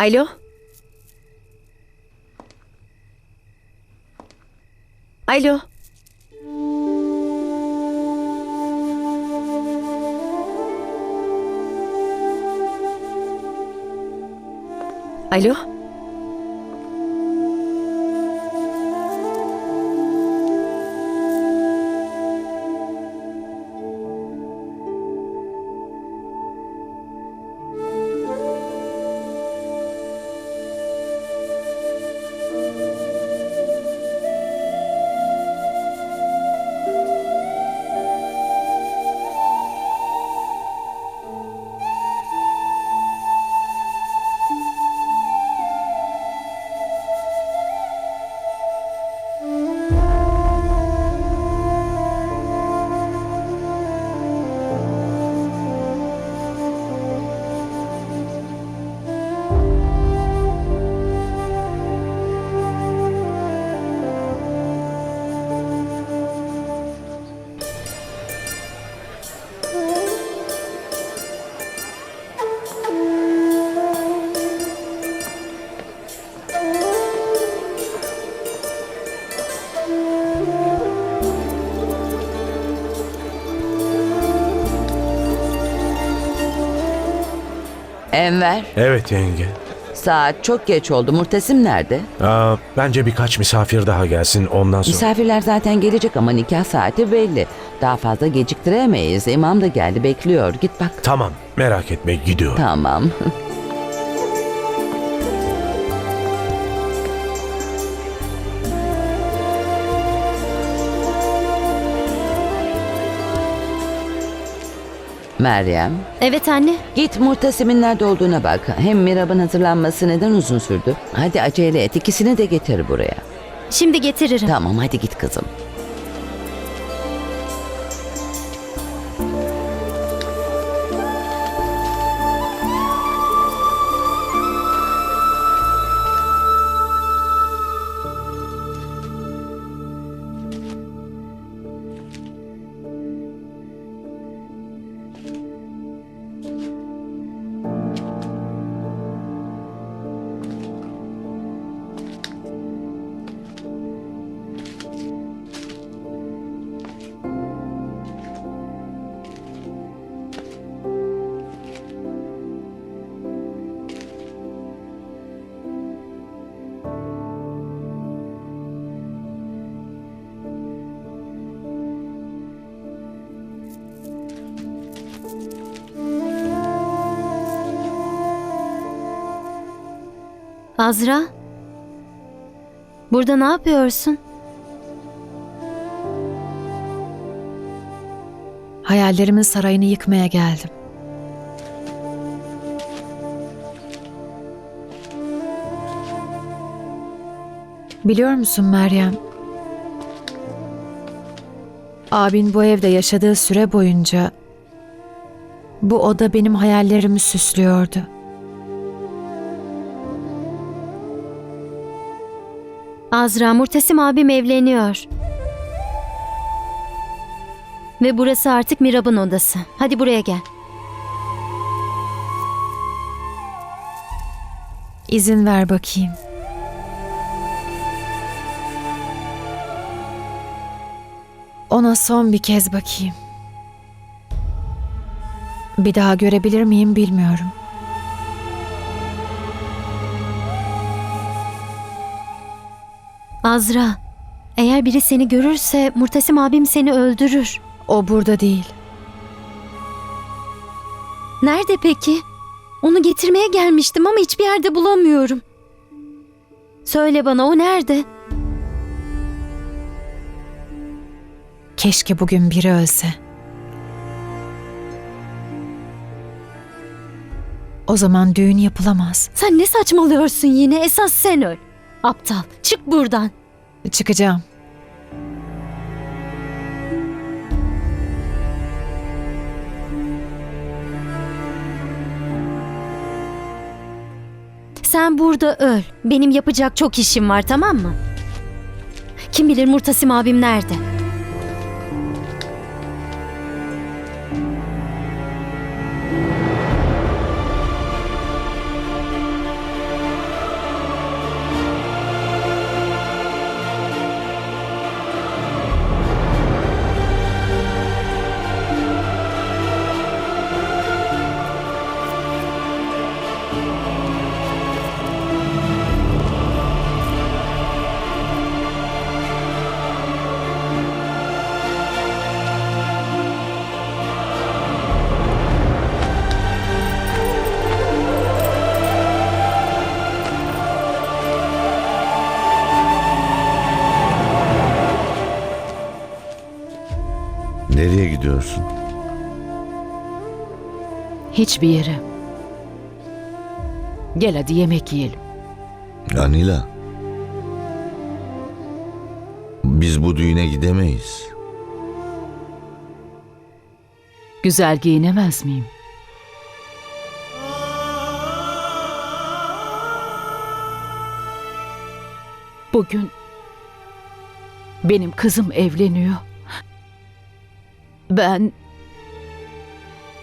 Alo? Alo? Alo? Enver, Evet yenge. saat çok geç oldu. Murtasim nerede? Aa, bence birkaç misafir daha gelsin ondan sonra. Misafirler zaten gelecek ama nikah saati belli. Daha fazla geciktiremeyiz. İmam da geldi bekliyor. Git bak. Tamam merak etme gidiyor. Tamam. Meryem, Evet anne. git Murtasim'in nerede olduğuna bak. Hem Mirab'ın hazırlanması neden uzun sürdü? Hadi acele et, ikisini de getir buraya. Şimdi getiririm. Tamam, hadi git kızım. Azra. Burada ne yapıyorsun? Hayallerimin sarayını yıkmaya geldim. Biliyor musun Meryem? Abin bu evde yaşadığı süre boyunca bu oda benim hayallerimi süslüyordu. Azra, Murtasim abim evleniyor. Ve burası artık Mirab'ın odası. Hadi buraya gel. İzin ver bakayım. Ona son bir kez bakayım. Bir daha görebilir miyim bilmiyorum. Azra, eğer biri seni görürse Murtasim abim seni öldürür. O burada değil. Nerede peki? Onu getirmeye gelmiştim ama hiçbir yerde bulamıyorum. Söyle bana o nerede? Keşke bugün biri ölse. O zaman düğün yapılamaz. Sen ne saçmalıyorsun yine? Esas sen öl. Aptal. Çık buradan. Çıkacağım. Sen burada öl. Benim yapacak çok işim var tamam mı? Kim bilir Murtasim abim nerede? Nereye gidiyorsun? Hiçbir yere. Gel hadi yemek yiyelim. Anila. Biz bu düğüne gidemeyiz. Güzel giyinemez miyim? Bugün benim kızım evleniyor. Ben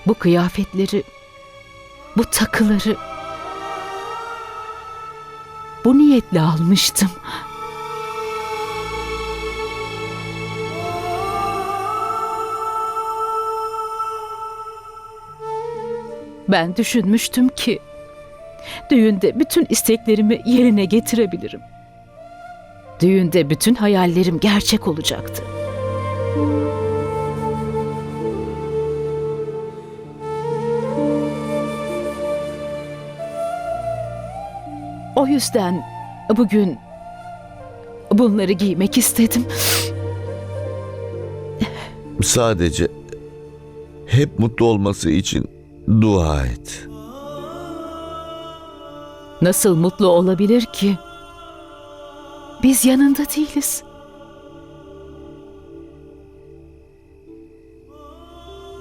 bu kıyafetleri, bu takıları bu niyetle almıştım. Ben düşünmüştüm ki düğünde bütün isteklerimi yerine getirebilirim. Düğünde bütün hayallerim gerçek olacaktı. O yüzden bugün bunları giymek istedim. Sadece hep mutlu olması için dua et. Nasıl mutlu olabilir ki? Biz yanında değiliz.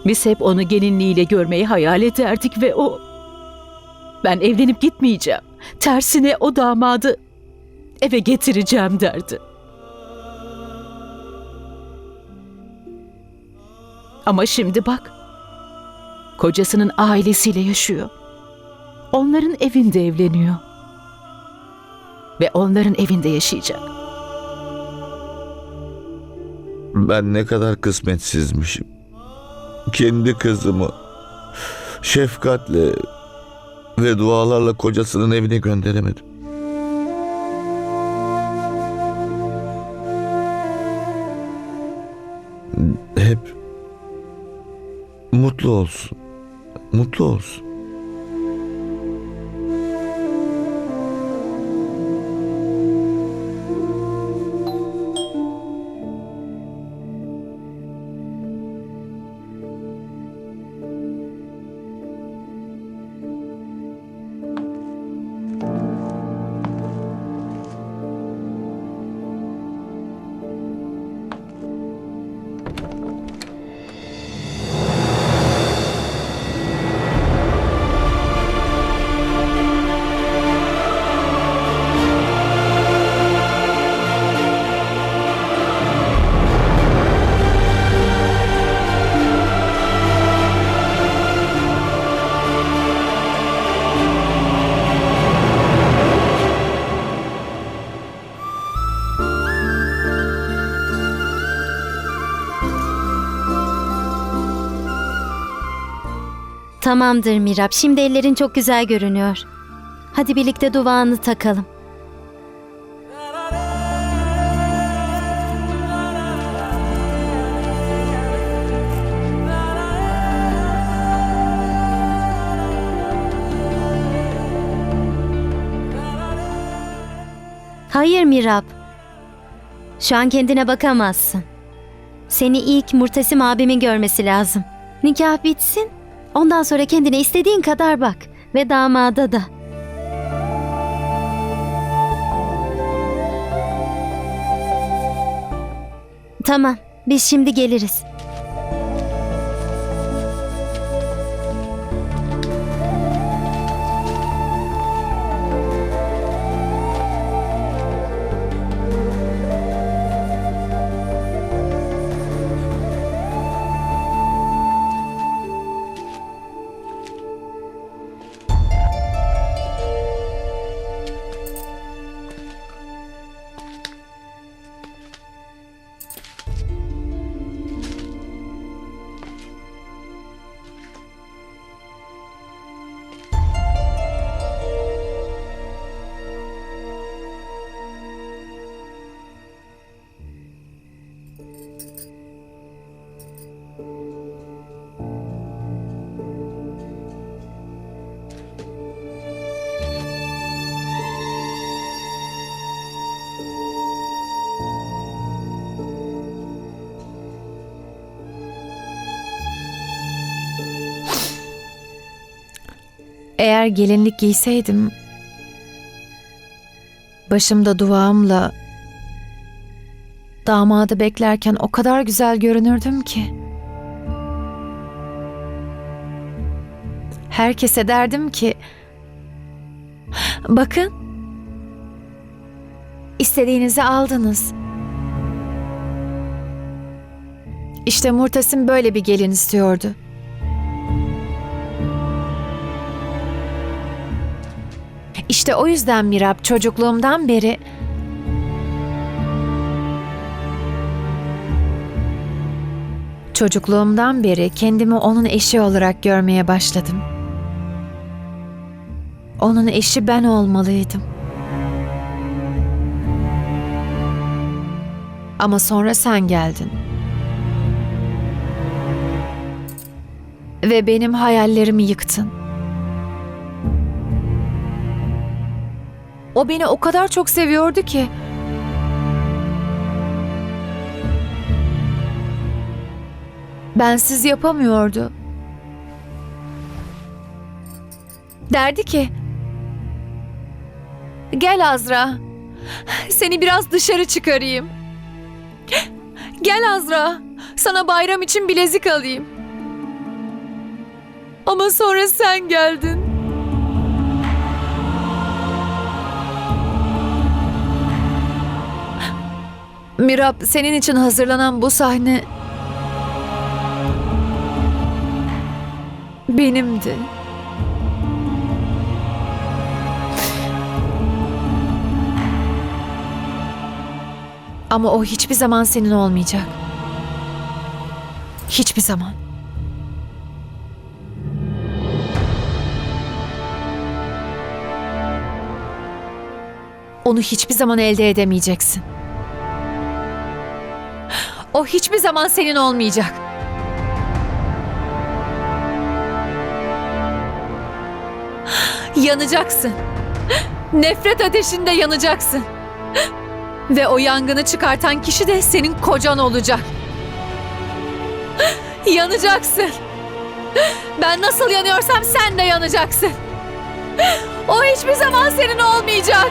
Biz hep onu gelinliğiyle görmeyi hayal ederdik ve o... Ben evlenip gitmeyeceğim. Tersine o damadı eve getireceğim derdi. Ama şimdi bak. Kocasının ailesiyle yaşıyor. Onların evinde evleniyor. Ve onların evinde yaşayacak. Ben ne kadar kısmetsizmişim. Kendi kızımı şefkatle ve dualarla kocasının evine gönderemedim. Hep mutlu olsun. Mutlu olsun. Tamamdır Mirap. Şimdi ellerin çok güzel görünüyor. Hadi birlikte duvağını takalım. Hayır Mirap. Şu an kendine bakamazsın. Seni ilk Murtasim abimin görmesi lazım. Nikah bitsin. Ondan sonra kendine istediğin kadar bak. Ve damada da. Tamam. Biz şimdi geliriz. Eğer gelinlik giyseydim başımda duvağımla damadı beklerken o kadar güzel görünürdüm ki. Herkese derdim ki bakın istediğinizi aldınız. İşte Murtasim böyle bir gelin istiyordu. İşte o yüzden Mirab çocukluğumdan beri Çocukluğumdan beri kendimi onun eşi olarak görmeye başladım. Onun eşi ben olmalıydım. Ama sonra sen geldin. Ve benim hayallerimi yıktın. O beni o kadar çok seviyordu ki. Bensiz yapamıyordu. Derdi ki, Gel Azra, seni biraz dışarı çıkarayım. Gel Azra, sana bayram için bilezik alayım. Ama sonra sen geldin. Mirab, senin için hazırlanan bu sahne benimdi. Ama o hiçbir zaman senin olmayacak. Hiçbir zaman. Onu hiçbir zaman elde edemeyeceksin. O hiçbir zaman senin olmayacak. Yanacaksın. Nefret ateşinde yanacaksın. Ve o yangını çıkartan kişi de senin kocan olacak. Yanacaksın. Ben nasıl yanıyorsam sen de yanacaksın. O hiçbir zaman senin olmayacak.